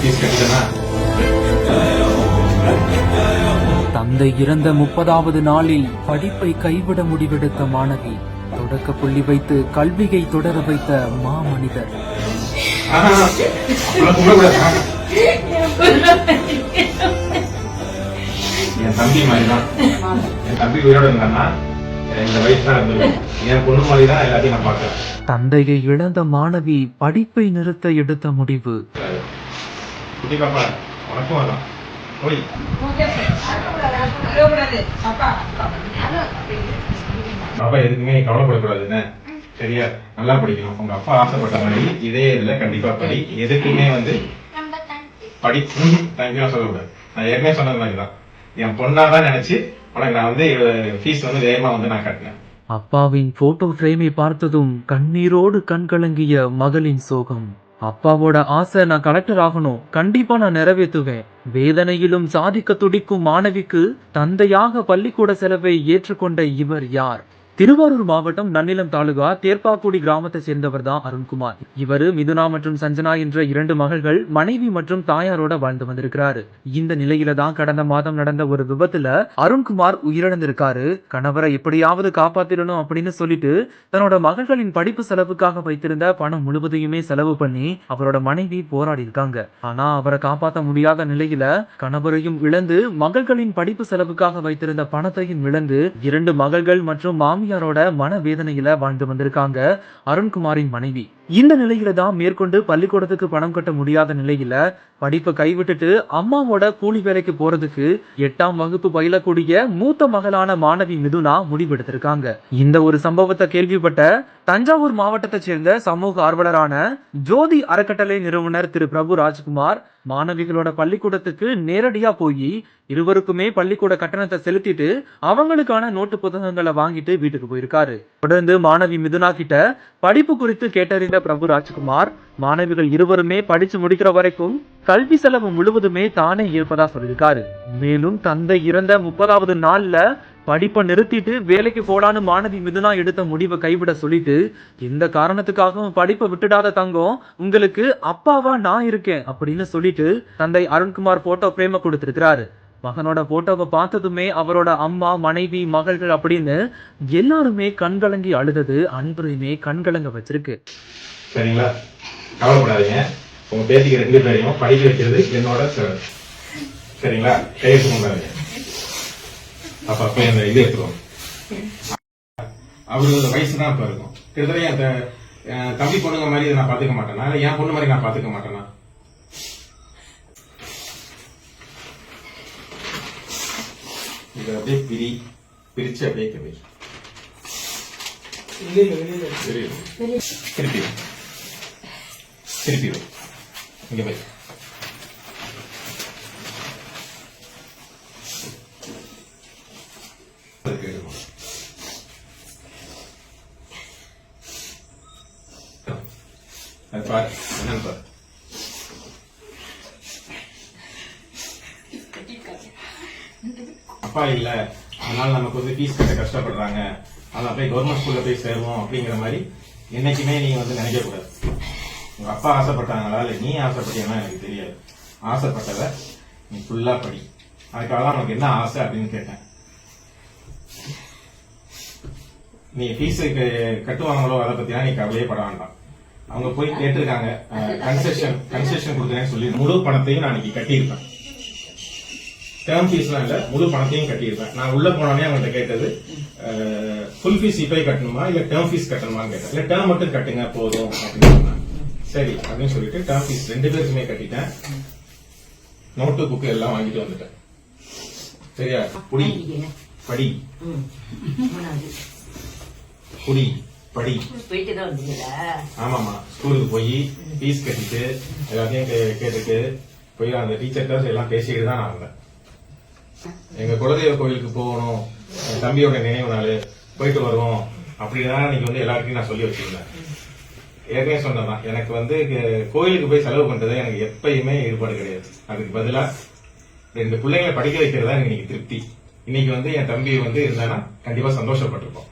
Fees தந்தை இறந்த முப்பதாவது நாளில் படிப்பை கைவிட முடிவெடுத்த மாணவி தொடக்க புள்ளி வைத்து கல்வியை தொடர வைத்த மாமனிதர். என் தம்பி மாதிரி தான் என் தம்பி உயிரோட இருந்தான்னா இந்த வயசு என் பொண்ணு மாதிரி தான் எல்லாத்தையும் நான் பார்க்கறேன். தந்தையை இழந்த மாணவி படிப்பை நிறுத்த எடுத்த முடிவு. குட்டி பாப்பா உனக்கும் வரும் ஓய் பாப்பா எதுக்குமே நீ கவலைப்படக்கூடாது என்ன சரியா? நல்லா படிக்கணும். உங்க அப்பா ஆசைப்பட்ட மாதிரி இதே இதுல கண்டிப்பா படி. எதுக்குமே வந்து படி. தேங்க்யூலாம் சொல்லக்கூடாது. நான் ஏற்கனவே சொன்னது மாதிரி தான். என் பொண்ணாதான் நினைச்சு உனக்கு நான் வந்து ஃபீஸ் வந்து வேகமா வந்து நான் கட்டினேன். அப்பாவின் போட்டோ ஃப்ரேமை பார்த்ததும் கண்ணீரோடு கண்கலங்கிய மகளின் சோகம். அப்பாவோட ஆசை நான் கலெக்டர் ஆகணும். கண்டிப்பா நான் நிறைவேற்றுவேன். வேதனையிலும் சாதிக்க துடிக்கும் மாணவிக்கு தந்தையாக பள்ளிக்கூட செலவை ஏற்றுக்கொண்ட இவர் யார்? திருவாரூர் மாவட்டம் நன்னிலம் தாலுகா தேர்ப்பாக்குடி கிராமத்தை சேர்ந்தவர் தான் அருண்குமார். இவரு மிதுனா மற்றும் சஞ்சனா என்ற இரண்டு மகள்கள் மனைவி மற்றும் தாயாரோட வாழ்ந்து வந்திருக்கிறாரு. இந்த நிலையில தான் கடந்த மாதம் நடந்த ஒரு விபத்துல அருண்குமார் உயிரிழந்திருக்காரு. கணவரை எப்படியாவது காப்பாத்திடணும் அப்படின்னு சொல்லிட்டு தன்னோட மகள்களின் படிப்பு செலவுக்காக வைத்திருந்த பணம் முழுவதையுமே செலவு பண்ணி அவரோட மனைவி போராடி இருக்காங்க ஆனா அவரை காப்பாற்ற முடியாத நிலையில கணவரையும் இழந்து மகள்களின் படிப்பு செலவுக்காக வைத்திருந்த பணத்தையும் இழந்து இரண்டு மகள்கள் மற்றும் மாமி மாமியாரோட மனவேதனையில வாழ்ந்து வந்திருக்காங்க அருண்குமாரின் மனைவி. இந்த நிலையில தான் மேற்கொண்டு பள்ளிக்கூடத்துக்கு பணம் கட்ட முடியாத நிலையில படிப்பை கைவிட்டுட்டு அம்மாவோட கூலி வேலைக்கு போறதுக்கு எட்டாம் வகுப்பு பயிலக்கூடிய மூத்த மகளான மாணவி மிதுனா முடிவெடுத்திருக்காங்க. இந்த ஒரு சம்பவத்தை கேள்விப்பட்ட தஞ்சாவூர் மாவட்டத்தை சேர்ந்த சமூக ஆர்வலரான ஜோதி அறக்கட்டளை நிறுவனர் திரு பிரபு ராஜ்குமார் மாணவிகளோட பள்ளிக்கூடத்துக்கு நேரடியா போய் இருவருக்குமே பள்ளிக்கூட கட்டணத்தை செலுத்திட்டு அவங்களுக்கான நோட்டு புத்தகங்களை வாங்கிட்டு வீட்டுக்கு போயிருக்காரு. தொடர்ந்து மாணவி மிதுனா கிட்ட படிப்பு குறித்து கேட்டறிந்த பிரபு ராஜ்குமார் மாணவிகள் இருவருமே படிச்சு முடிக்கிற வரைக்கும் கல்வி செலவு முழுவதுமே தானே இருப்பதா சொல்லியிருக்காரு. மேலும் தந்தை இறந்த முப்பதாவது நாள்ல படிப்பை நிறுத்திட்டு வேலைக்கு போலான்னு மாணவி மிதுனா எடுத்த முடிவை கைவிட சொல்லிட்டு எந்த காரணத்துக்காகவும் படிப்பை விட்டுடாத தங்கம் உங்களுக்கு அப்பாவா நான் இருக்கேன் அப்படின்னு சொல்லிட்டு தந்தை அருண்குமார் போட்டோ பிரேம கொடுத்துருக்கிறாரு. மகனோட போட்டோவை பார்த்ததுமே அவரோட அம்மா மனைவி மகள்கள் அப்படின்னு எல்லாருமே கண்கலங்கி அழுதது அன்பரையுமே கண்கலங்க வச்சிருக்கு. சரிங்களா? கவலைப்படாதீங்க. உங்க பேத்திக்கு ரெண்டு பேரையும் படிக்க வைக்கிறது என்னோட செலவு சரிங்களா? கையெழுத்து கொண்டாதீங்க அப்ப அப்ப இந்த இது எடுத்துருவோம் அவரு வயசு தான் இப்ப இருக்கும். கிட்டத்தட்ட என் தம்பி பொண்ணுங்க மாதிரி நான் பாத்துக்க மாட்டேனா? இல்ல என் பொண்ணு மாதிரி நான் பாத்துக்க மாட்டேனா? இதை அப்படியே பிரி பிரிச்சு அப்படியே கவி திருப்பி. திருப்பி வை. இங்க போய் பாரு என்னன்னு பாரு. அப்பா இல்ல. அதனால நமக்கு வந்து ஃபீஸ் கட்ட கஷ்டப்படுறாங்க. அதான் போய் கவர்மெண்ட் ஸ்கூல்ல போய் சேருவோம் அப்படிங்கிற மாதிரி என்னைக்குமே நீங்க வந்து நினைக்க கூடாது உங்க அப்பா ஆசைப்பட்டாங்களா? இல்ல நீ ஆசைப்பட்டீங்கன்னா எனக்கு தெரியாது. ஆசைப்பட்டத நீ ஃபுல்லா படி. அதுக்காக தான் உனக்கு என்ன ஆசை அப்படின்னு கேட்டேன். நீ ஃபீஸ் கட்டுவாங்களோ அதை பத்திலாம் நீ கவலையே பட வேண்டாம். அவங்க போய் கேட்டிருக்காங்க. கன்செஷன் கன்செஷன் கொடுக்குறேன்னு சொல்லி முழு பணத்தையும் நான் இன்னைக்கு கட்டியிருப்பேன். டேர்ம் ஃபீஸ்லாம் இல்லை முழு பணத்தையும் கட்டியிருப்பேன். நான் உள்ள போனோடனே அவங்கள்ட்ட கேட்டது ஃபுல் ஃபீஸ் இப்பே கட்டணுமா? இல்லை டேர்ம் ஃபீஸ் கட்டணுமான்னு கேட்டேன். இல்லை டேர்ம் மட்டும் கட்டுங்க போதும் அப்படின்னு சொன்னாங்க. சரி அப்படின்னு சொல்லிட்டு டேர்ம் ஃபீஸ் ரெண்டு பேருக்குமே கட்டிட்டேன். நோட்டு புக்கு எல்லாம் வாங்கிட்டு வந்துட்டேன். சரியா? புடி படி. புடி படி. ஆமாமா ஸ்கூலுக்கு போய் ஃபீஸ் கட்டிட்டு எல்லாத்தையும் கே- கேட்டுட்டு போய் அந்த டீச்சர்கிட்ட எல்லாம் பேசிட்டு தான் நான் வந்தேன் எங்க குலதெய்வ கோயிலுக்கு போகணும் என் தம்பியோட நினைவு நாள் போயிட்டு வருவோம் அப்படின்னா இன்னைக்கு வந்து எல்லாருக்கும் நான் சொல்லி வச்சிருந்தேன். ஏற்கனவே சொன்னதான் எனக்கு வந்து கோயிலுக்கு போய் செலவு பண்றது எனக்கு எப்பயுமே ஈடுபாடு கிடையாது. அதுக்கு பதிலா ரெண்டு பிள்ளைங்களை படிக்க வைக்கிறதா எனக்கு இன்னைக்கு திருப்தி. இன்னைக்கு வந்து என் தம்பி வந்து இருந்தானா கண்டிப்பா சந்தோஷப்பட்டிருப்போம்.